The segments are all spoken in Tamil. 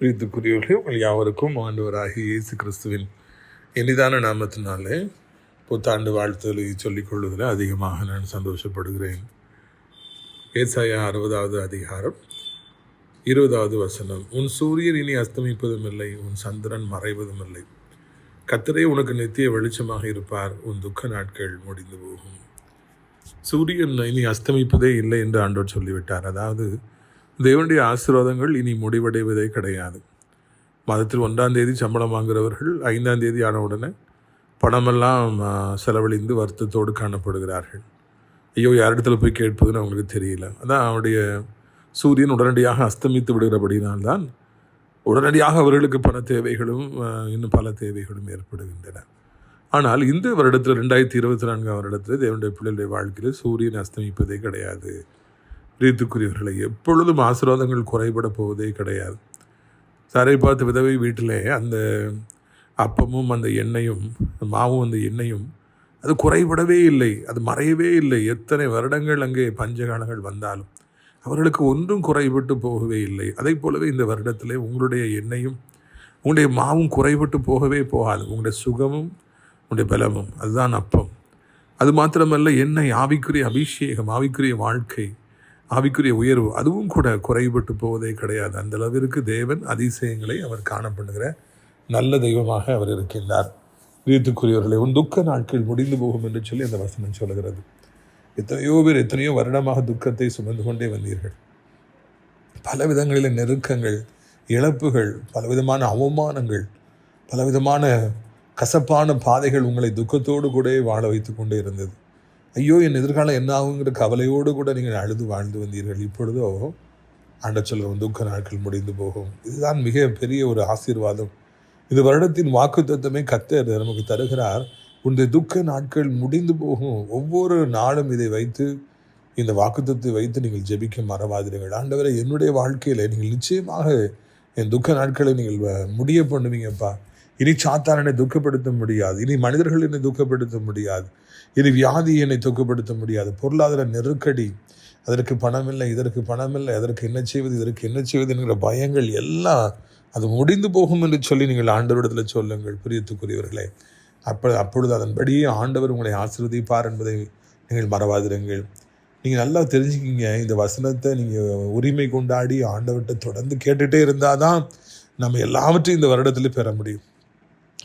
பிரித்துக்குரியவர்களே உங்கள் யாவருக்கும் ஆண்டவராகி இயேசு கிறிஸ்துவின் இனிதான நாமத்தினாலே புத்தாண்டு வாழ்த்துதலை சொல்லிக் கொள்வதில் அதிகமாக நான் சந்தோஷப்படுகிறேன். ஏசாயா அறுபதாவது அதிகாரம் இருபதாவது வசனம். உன் சூரியன் இனி அஸ்தமிப்பதும் இல்லை உன் சந்திரன் மறைவதும் இல்லை கத்தரே உனக்கு நித்திய வெளிச்சமாக இருப்பார் உன் துக்க நாட்கள் முடிந்து போகும். சூரியன் இனி அஸ்தமிப்பதே இல்லை என்று ஆண்டோர் சொல்லிவிட்டார். அதாவது தேவனுடைய ஆசீர்வாதங்கள் இனி முடிவடைவதே கிடையாது. மாதத்தில் ஒன்றாம் தேதி சம்பளம் வாங்குகிறவர்கள் ஐந்தாம் தேதி ஆன உடனே பணமெல்லாம் செலவழிந்து வருத்தத்தோடு காணப்படுகிறார்கள். ஐயோ யாரிடத்துல போய் கேட்பதுன்னு அவங்களுக்கு தெரியல. அதான் அவருடைய சூரியன் உடனடியாக அஸ்தமித்து விடுகிறபடினால்தான் உடனடியாக அவர்களுக்கு பண தேவைகளும் இன்னும் பல தேவைகளும் ஏற்படுகின்றன. ஆனால் இந்த வருடத்தில் ரெண்டாயிரத்தி இருபத்தி நான்காம் வருடத்தில் தேவனுடைய பிள்ளைகளுடைய வாழ்க்கையில் சூரியன் அஸ்தமிப்பதே கிடையாது. ரீத்துக்குரியவர்களை எப்பொழுதும் ஆசீர்வாதங்கள் குறைபட போவதே கிடையாது. சாரை பார்த்த விதவை வீட்டிலே அந்த அப்பமும் அந்த எண்ணெயும் மாவும் அந்த எண்ணெயும் அது குறைபடவே இல்லை அது மறையவே இல்லை. எத்தனை வருடங்கள் அங்கே பஞ்சகாலங்கள் வந்தாலும் அவர்களுக்கு ஒன்றும் குறைபட்டு போகவே இல்லை. அதை போலவே இந்த வருடத்திலே உங்களுடைய எண்ணெயும் உங்களுடைய மாவும் குறைபட்டு போகவே போகாது. உங்களுடைய சுகமும் உங்களுடைய பலமும் அதுதான் அப்பம். அது மாத்திரமல்ல எண்ணெய் ஆவிக்குரிய அபிஷேகம் ஆவிக்குரிய வாழ்க்கை. ஆவிக்குரிய உயர்வு அதுவும் கூட குறைபட்டு போவதே கிடையாது. அந்த அளவிற்கு தேவன் அதிசயங்களை அவர் காணப்படுகிற நல்ல தெய்வமாக அவர் இருக்கின்றார். வீட்டுக்குரியவர்களை உன் துக்க நாட்கள் முடிந்து போகும் என்று சொல்லி அந்த வசனம் சொல்கிறது எத்தனையோ பேர் எத்தனையோ வருடமாக துக்கத்தை சுமந்து கொண்டே வந்தீர்கள். பல விதங்களில் நெருக்கங்கள் இழப்புகள் பலவிதமான அவமானங்கள் பலவிதமான கசப்பான பாதைகள் உங்களை துக்கத்தோடு கூட வாழ வைத்து கொண்டே இருந்தது. ஐயோ என் எதிர்காலம் என்ன ஆகுங்கிற கவலையோடு கூட நீங்கள் அழுது வாழ்ந்து வந்தீர்கள். இப்பொழுதோ ஆண்ட துக்க நாட்கள் முடிந்து போகும். இதுதான் மிக பெரிய ஒரு ஆசீர்வாதம். இந்த வருடத்தின் வாக்குத்தத்தமே கத்தர் நமக்கு தருகிறார். உன்னுடைய துக்க நாட்கள் முடிந்து போகும். ஒவ்வொரு நாளும் இதை வைத்து இந்த வாக்குத்தத்தை வைத்து நீங்கள் ஜெபிக்க மறவாதீர்கள். ஆண்டவரை என்னுடைய வாழ்க்கையில் நீங்கள் நிச்சயமாக என் துக்க நாட்களை நீங்கள் வ- முடிய பண்ணுவீங்கப்பா. இனி சாத்தான் என்னை துக்கப்படுத்த முடியாது. இனி மனிதர்கள் என்னை துக்கப்படுத்த முடியாது. இனி வியாதி என்னை துக்கப்படுத்த முடியாது. பொருளாதார நெருக்கடி அதற்கு பணம் இல்லை இதற்கு பணம் இல்லை அதற்கு என்ன செய்வது இதற்கு என்ன செய்வது என்கிற பயங்கள் எல்லாம் அது முடிந்து போகும் என்று சொல்லி நீங்கள் ஆண்டவரிடத்தில் சொல்லுங்கள். புரியத்துக்குரியவர்களே அப்போ அப்பொழுது அதன்படியே ஆண்டவர் உங்களை ஆசிர்வதிப்பார் என்பதை நீங்கள் மறவாதிருங்கள். நீங்கள் நல்லா தெரிஞ்சுக்கிங்க. இந்த வசனத்தை நீங்கள் உரிமை கொண்டாடி ஆண்டவர்கிட்ட தொடர்ந்து கேட்டுகிட்டே இருந்தால் தான் நம்ம எல்லாவற்றையும் இந்த வருடத்தில் பெற முடியும்.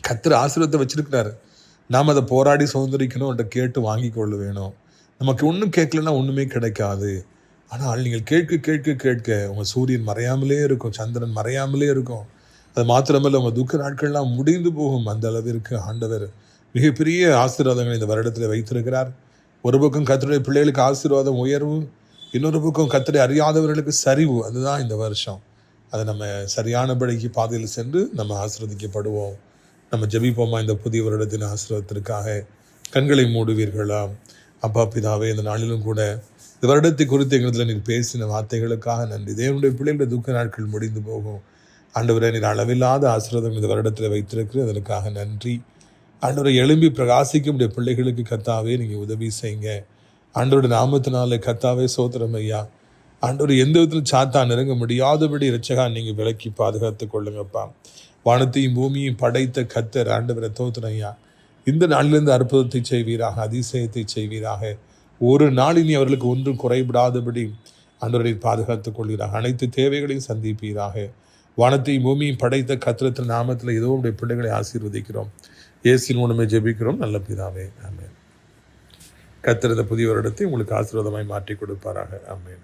கத்திர ஆசீர்வாதத்தை வச்சிருக்கிறாரு. நாம் அதை போராடி சுதந்திரிக்கணும் அவன்கிட்ட கேட்டு வாங்கி கொள்ள வேணும். நமக்கு ஒன்றும் கேட்கலன்னா ஒன்றுமே கிடைக்காது. ஆனால் நீங்கள் கேட்க கேட்க கேட்க உங்கள் சூரியன் மறையாமலே இருக்கும் சந்திரன் மறையாமலே இருக்கும். அது மாத்திரமல்ல உங்கள் துக்க நாட்கள்லாம் முடிந்து போகும் அந்த அளவிற்கு ஆண்டவர் மிகப்பெரிய ஆசீர்வாதங்களை இந்த வருடத்தில் வைத்திருக்கிறார். ஒரு பக்கம் கத்தருடைய பிள்ளைகளுக்கு ஆசீர்வாதம் உயர்வு இன்னொரு பக்கம் கத்தரை அறியாதவர்களுக்கு சரிவு அதுதான் இந்த வருஷம். அதை நம்ம சரியானபடிக்கு பாதையில் சென்று நம்ம ஆசீர்வதிக்கப்படுவோம். நம்ம ஜபிப்போமா இந்த புதிய வருடத்தின் ஆசீர்வாதத்திற்காக? கண்களை மூடுவீர்களா அப்பா பிதாவே இந்த நாளிலும் கூட இந்த வருடத்தை குறித்து எங்களிடத்தில் நீர் பேசின வார்த்தைகளுக்காக நன்றி. தேவனுடைய பிள்ளைகளுடைய துக்க நாட்கள் முடிந்து போகும். ஆண்டவரை நீர் அளவில்லாத ஆசீர்வாதம் இந்த வருடத்தில் வைத்திருக்கிறது அதற்காக நன்றி. ஆண்டவரை எழும்பி பிரகாசிக்கக்கூடிய பிள்ளைகளுக்கு கத்தாவே நீங்கள் உதவி செய்யுங்க. ஆண்டோட நாமத்தினாலே கத்தாவே சோத்திரம் ஐயா. ஆண்டவர் எந்த விதத்தில் சாத்தா நெருங்க முடியாதபடி இரட்சகா நீங்கள் விலக்கி பாதுகாத்து கொள்ளுங்கப்பா. வானத்தையும் பூமியையும் படைத்த கத்தர் ஆண்டவரை தோத்திரம் ஐயா. இந்த நாளிலிருந்து அற்புதத்தை செய்வீராக அதிசயத்தை செய்வீராக. ஒரு நாளினி அவர்களுக்கு ஒன்றும் குறைபடாதபடி ஆண்டவரை பாதுகாத்துக் கொள்கிறார் அனைத்து தேவைகளையும் சந்திப்பீராக. வானத்தையும் பூமியும் படைத்த கத்திரத்தின் நாமத்தில் ஏதோ உடைய பிள்ளைகளை ஆசீர்வதிக்கிறோம். ஏசின் மூலமே ஜெபிக்கிறோம். நல்ல பிதாவே. ஆமென். கத்திரத புதிய வருடத்தை உங்களுக்கு ஆசீர்வாதமாய் மாற்றி கொடுப்பாராக. ஆமென்.